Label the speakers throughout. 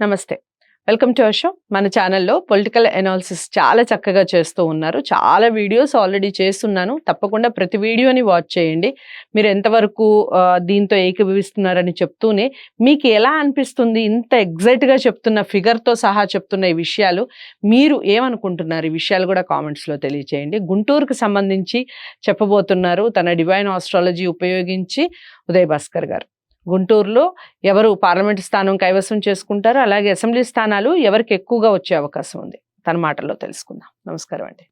Speaker 1: నమస్తే. Welcome to our show. మన ఛానల్లో పొలిటికల్ అనాలిసిస్ చాలా చక్కగా చేస్తూ ఉన్నారు. చాలా వీడియోస్ ఆల్రెడీ చేస్తున్నాను. తప్పకుండా ప్రతి వీడియోని వాచ్ చేయండి. మీరు ఎంతవరకు దీంతో ఏకీభవిస్తున్నారని చెప్తూనే మీకు ఎలా అనిపిస్తుంది ఇంత ఎగ్జాక్ట్గా చెప్తున్న ఫిగర్తో సహా చెప్తున్న ఈ విషయాలు మీరు ఏమనుకుంటున్నారు? ఈ విషయాలు కూడా కామెంట్స్లో తెలియచేయండి. గుంటూరుకు సంబంధించి చెప్పబోతున్నారు తన డివైన్ ఆస్ట్రాలజీ ఉపయోగించి ఉదయ్ భాస్కర్ గారు. గుంటూరులో ఎవరు పార్లమెంట్ స్థానం కైవసం చేసుకుంటారో అలాగే అసెంబ్లీ స్థానాలు ఎవరికి ఎక్కువగా వచ్చే అవకాశం ఉంది. తన మాటల్లో తెలుసుకుందాం. నమస్కారం అండి.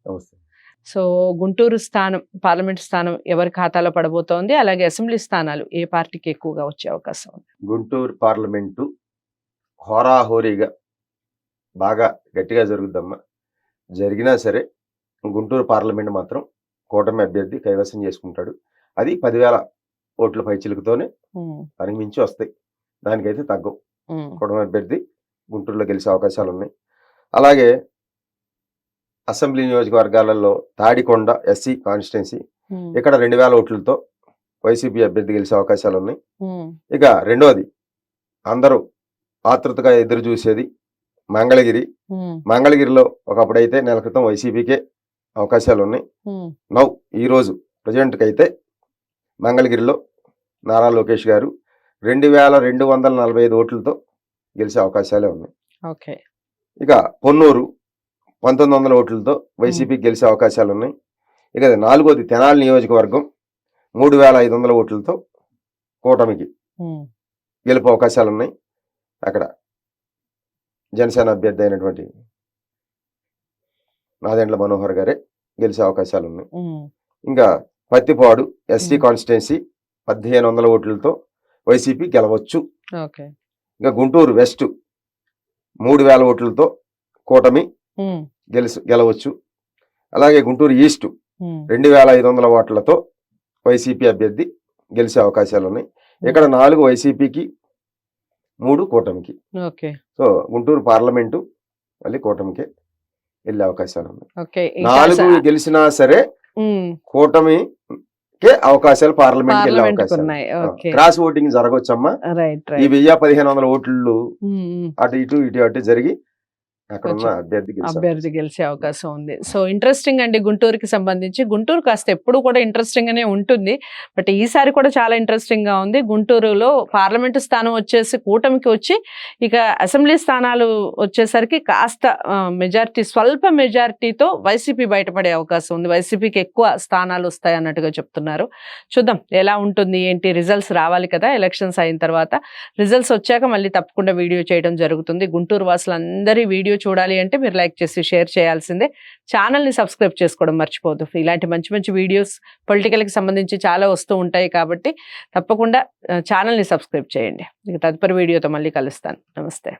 Speaker 1: సో గుంటూరు స్థానం పార్లమెంట్ స్థానం ఎవరి ఖాతాలో పడబోతోంది అలాగే అసెంబ్లీ స్థానాలు ఏ పార్టీకి ఎక్కువగా వచ్చే అవకాశం ఉంది?
Speaker 2: గుంటూరు పార్లమెంటు హోరాహోరీగా బాగా గట్టిగా జరుగుద్దమ్మా. జరిగినా సరే గుంటూరు పార్లమెంట్ మాత్రం కూటమి అభ్యర్థి కైవసం చేసుకుంటాడు. అది పదివేల ఓట్ల పైచిలుకుతోనే దానికి మించి వస్తాయి. దానికైతే తగ్గం. కూటమి అభ్యర్థి గుంటూరులో గెలిచే అవకాశాలు ఉన్నాయి. అలాగే అసెంబ్లీ నియోజకవర్గాలలో తాడికొండ ఎస్సీ కాన్స్టిట్యున్సీ ఇక్కడ రెండు వేల ఓట్లతో వైసీపీ అభ్యర్థి గెలిచే అవకాశాలు ఉన్నాయి. ఇక రెండోది అందరూ ఆతృతగా ఎదురు చూసేది మంగళగిరి. మంగళగిరిలో ఒకప్పుడైతే నెల క్రితం వైసీపీకే అవకాశాలు ఉన్నాయి. నౌ ఈరోజు ప్రజెంట్కి అయితే మంగళగిరిలో నారా లోకేష్ గారు రెండు వేల రెండు వందల నలభై ఐదు ఓట్లతో గెలిచే అవకాశాలే ఉన్నాయి.
Speaker 1: ఓకే.
Speaker 2: ఇక పొన్నూరు పంతొమ్మిది వందల ఓట్లతో వైసీపీకి గెలిచే అవకాశాలు ఉన్నాయి. ఇక నాలుగోది తెనాలి నియోజకవర్గం మూడు వేల ఐదు వందల ఓట్లతో కూటమికి గెలుపు అవకాశాలు ఉన్నాయి. అక్కడ జనసేన అభ్యర్థి అయినటువంటి నాదెండ్ల మనోహర్ గారే గెలిచే అవకాశాలు ఉన్నాయి. ఇంకా పత్తిపాడు ఎస్టీ. కాన్స్టిట్యున్సీ పదిహేను వందల ఓట్లతో వైసీపీ గెలవచ్చు. ఇంకా గుంటూరు వెస్ట్ మూడు వేల ఓట్లతో కూటమి గెలుసు గెలవచ్చు. అలాగే గుంటూరు ఈస్ట్ రెండు వేల ఐదు వందల ఓట్లతో వైసీపీ అభ్యర్థి గెలిచే అవకాశాలు ఉన్నాయి. ఇక్కడ నాలుగు వైసీపీకి మూడు కూటమికి. సో గుంటూరు పార్లమెంటు మళ్ళీ కూటమికే వెళ్ళే అవకాశాలు ఉన్నాయి. నాలుగు గెలిచినా సరే
Speaker 1: ఉమ్,
Speaker 2: కూటమికే అవకాశాలు పార్లమెంట్ వెళ్ళే అవకాశాలు. క్రాస్ ఓటింగ్ జరగవచ్చమ్మా ఈ వెయ్యి పదిహేను వందల ఓట్లు. అటు ఇటు ఇటు అటు జరిగి అభ్యర్థి గెలిచే
Speaker 1: అభ్యర్థి గెలిచే అవకాశం ఉంది సో ఇంట్రెస్టింగ్ అండి గుంటూరుకి సంబంధించి. గుంటూరు కాస్త ఎప్పుడు కూడా ఇంట్రెస్టింగ్ గానే ఉంటుంది. బట్ ఈసారి కూడా చాలా ఇంట్రెస్టింగ్గా ఉంది. గుంటూరులో పార్లమెంటు స్థానం వచ్చేసి కూటమికి వచ్చి ఇక అసెంబ్లీ స్థానాలు వచ్చేసరికి కాస్త మెజారిటీ స్వల్ప మెజారిటీతో వైసీపీ బయటపడే అవకాశం ఉంది. వైసీపీకి ఎక్కువ స్థానాలు వస్తాయి అన్నట్టుగా చెప్తున్నారు. చూద్దాం ఎలా ఉంటుంది ఏంటి? రిజల్ట్స్ రావాలి కదా ఎలక్షన్స్ అయిన తర్వాత. రిజల్ట్స్ వచ్చాక మళ్ళీ తప్పకుండా వీడియో చేయడం జరుగుతుంది. గుంటూరు వాసులందరి వీడియో చూడాలి అంటే మీరు లైక్ చేసి షేర్ చేయాల్సిందే. ఛానల్ని సబ్స్క్రైబ్ చేసుకోవడం మర్చిపోవద్దు. ఇలాంటి మంచి మంచి వీడియోస్ పొలిటికల్కి సంబంధించి చాలా వస్తూ ఉంటాయి కాబట్టి తప్పకుండా ఛానల్ని సబ్స్క్రైబ్ చేయండి. ఇక తదుపరి వీడియోతో మళ్ళీ కలుస్తాను. నమస్తే.